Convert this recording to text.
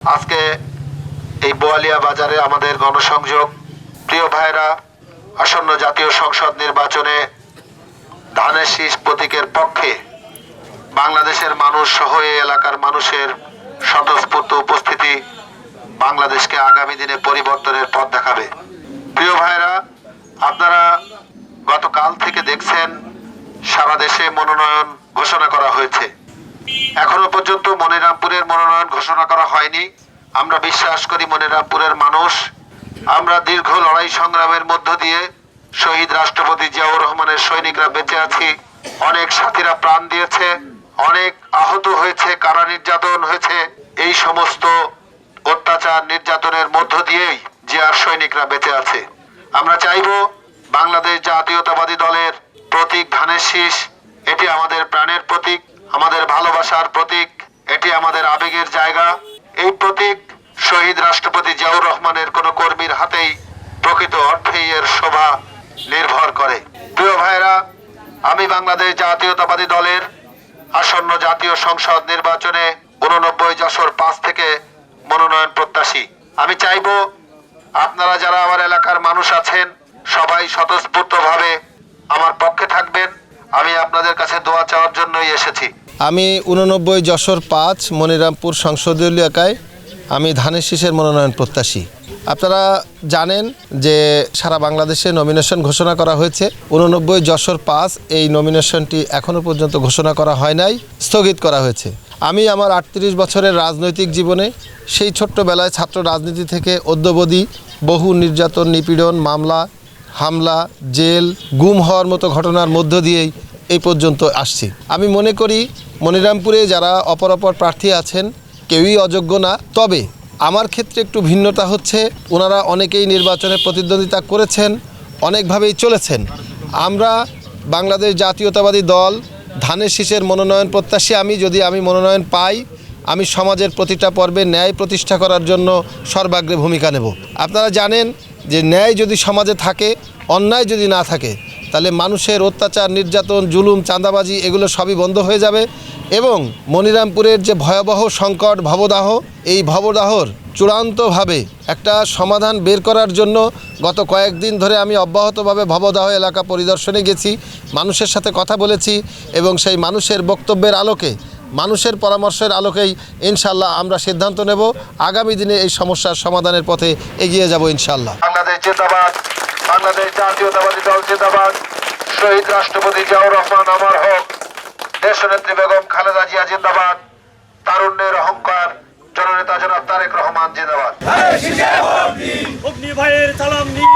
আজকে এই বোয়ালিয়া বাজারে আমাদের গণসংযোগ। প্রিয় ভাইরা, আসন্ন জাতীয় সংসদ নির্বাচনে ধানের শীষ প্রতীকের পক্ষে বাংলাদেশের মানুষ সহ এই এলাকার মানুষের স্বতঃস্ফূর্ত উপস্থিতি বাংলাদেশকে আগামী দিনে পরিবর্তনের পথ দেখাবে। প্রিয় ভাইরা, আপনারা গতকাল থেকে দেখছেন, সারা দেশে মনোনয়ন ঘোষণা করা হয়েছে। এখনও পর্যন্ত মনিরামপুরের মনোনয়ন ঘোষণা করা হয়নি। আমরা বিশ্বাস করি মনিরামপুরের মানুষ। আমরা দীর্ঘ লড়াই সংগ্রামের মধ্য দিয়ে শহীদ রাষ্ট্রপতি জিয়াউর রহমানের সৈনিকরা বেঁচে আছি। অনেক সাথীরা প্রাণ দিয়েছে। অনেক আহত হয়েছে, কারা নির্যাতন হয়েছে। এই সমস্ত অত্যাচার নির্যাতনের মধ্য দিয়েই জিয়ার সৈনিকরা বেঁচে আছে। আমরা চাইব বাংলাদেশ জাতীয়তাবাদী দলের প্রতীক ধানের শীষ। এটি আমাদের প্রাণের প্রতীক। আমাদের ভালোবাসার প্রতীক, এটি আমাদের আবেগের জায়গা। এই প্রতীক শহীদ রাষ্ট্রপতি জিয়াউর রহমানের কোনো কর্মীর হাতেই প্রকৃত অর্থেই এর শোভা নির্ভর করে। প্রিয় ভাইরা আমি বাংলাদেশ জাতীয়তাবাদী দলের আসন্ন জাতীয় সংসদ নির্বাচনে উননব্বই যশোর পাঁচ থেকে মনোনয়ন প্রত্যাশী। আমি চাইব আপনারা যারা আমার এলাকার মানুষ আছেন, সবাই স্বতঃস্ফূর্তভাবে আমার পক্ষে থাকবেন। আমি এসেছি। আমি উননব্বই যশোর পাঁচ মনিরামপুর সংসদীয় এলাকায় আমি ধানের শীষের মনোনয়ন প্রত্যাশী। আপনারা জানেন যে সারা বাংলাদেশে নমিনেশন ঘোষণা করা হয়েছে। উননব্বই যশোর পাঁচ এই নমিনেশনটি এখনও পর্যন্ত ঘোষণা করা হয় নাই, স্থগিত করা হয়েছে। আমি আমার আটত্রিশ বছরের রাজনৈতিক জীবনে সেই ছোট্টবেলায় ছাত্র রাজনীতি থেকে অদ্যবধি বহু নির্যাতন, নিপীড়ন, মামলা, হামলা, জেল, গুম হওয়ার মতো ঘটনার মধ্য দিয়েই এই পর্যন্ত আসছি। আমি মনে করি মনিরামপুরে যারা অপর অপর প্রার্থী আছেন, কেউই অযোগ্য না। তবে আমার ক্ষেত্রে একটু ভিন্নতা হচ্ছে, ওনারা অনেকেই নির্বাচনে প্রতিদ্বন্দ্বিতা করেছেন, অনেকভাবেই চলেছেন। আমরা বাংলাদেশ জাতীয়তাবাদী দল, ধানের শীষের মনোনয়ন প্রত্যাশী আমি, যদি আমি মনোনয়ন পাই, আমি সমাজের প্রতিটা পর্বে ন্যায় প্রতিষ্ঠা করার জন্য সর্বাগ্রে ভূমিকা নেব। আপনারা জানেন যে ন্যায় যদি সমাজে থাকে, অন্যায় যদি না থাকে তাহলে মানুষের অত্যাচার, নির্যাতন, জুলুম, চাঁদাবাজি এগুলো সবই বন্ধ হয়ে যাবে এবং মনিরামপুরের যে ভয়াবহ সংকট, ভবদাহ, এই ভবদাহর চূড়ান্তভাবে একটা সমাধান বের করার জন্য গত কয়েকদিন ধরে আমি অব্যাহতভাবে ভবদাহ এলাকা পরিদর্শনে গেছি, মানুষের সাথে কথা বলেছি এবং সেই মানুষের বক্তব্যের আলোকে, মানুষের পরামর্শের আলোকেই ইনশাল্লাহ আমরা সিদ্ধান্ত নেব। আগামী দিনে এই সমস্যার সমাধানের পথে এগিয়ে যাব ইনশাল্লাহ বাংলাদেশ জাতীয়তাবাদী দল জিন্দাবাদ। শহীদ রাষ্ট্রপতি জিয়াউর রহমান আমার হক। দেশনেত্রী বেগম খালেদা জিয়া জিন্দাবাদ। তারুণ্যের অহংকার জননেতা জনাব তারেক রহমান জিন্দাবাদ। অগ্নি ভাইয়ের সালাম নিন।